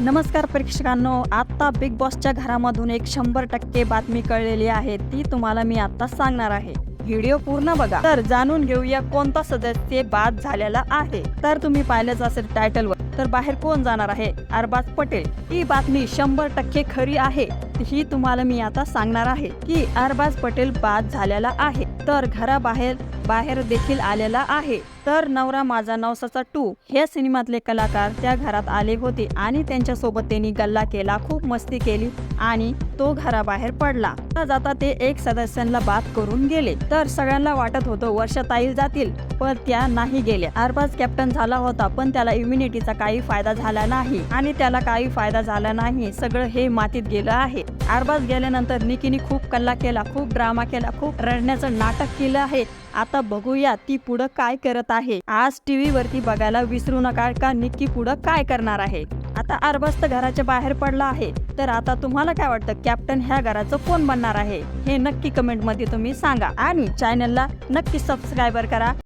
नमस्कार प्रेक्षकांनो आत्ता बिग बॉसच्या घरामधून एक शंभर टक्के बातमी कळलेली आहे. ती तुम्हाला मी आता सांगणार आहे. व्हिडिओ पूर्ण बघा. तर जाणून घेऊया कोणता सदस्य बाद झालेला आहे. तर तुम्ही पाहिलंच असेल टायटलवर तर बाहेर कोण जाणार आहे? अरबाज पटेल. ही बातमी शंभर टक्के खरी आहे. ही तुम्हाला मी आता सांगणार आहे की अरबाज पटेल बाद झालेला आहे. तर घराबाहेर बाहेर देखील आलेला आहे. तर नवरा माझा नवसाचा टू ह्या सिनेमातले कलाकार त्या घरात आले होते आणि त्यांच्यासोबत त्यांनी गल्ला केला खूप मस्ती केली आणि तो घराबाहेर पडला. जाता जाता ते एक सदस्यांना बाद करून गेले. तर सगळ्यांना वाटत होतं वर्षाताईल जातील पण त्या नाही गेल्या. अरबाज कॅप्टन झाला होता पण त्याला इम्युनिटीचा काही फायदा झाला नाही. आणि त्याला काही फायदा झाला नाही. सगळं हे मातीत गेलं आहे. अरबाज गेल्यानंतर निकीने खूप कल्ला केला खूप ड्रामा केला खूप रडण्याचं नाटक केलं आहे. आता बघूया ती पुढं काय करत आहे. आज टीव्ही वरती बघायला विसरू नका का? निक्की पुढं काय करणार आहे? आता अरबाज तर घराच्या बाहेर पडला आहे. तर आता तुम्हाला काय वाटतं कॅप्टन ह्या घराचं कोण बनणार आहे? हे नक्की कमेंटमध्ये तुम्ही सांगा. आणि चॅनलला नक्की सबस्क्रायबर करा.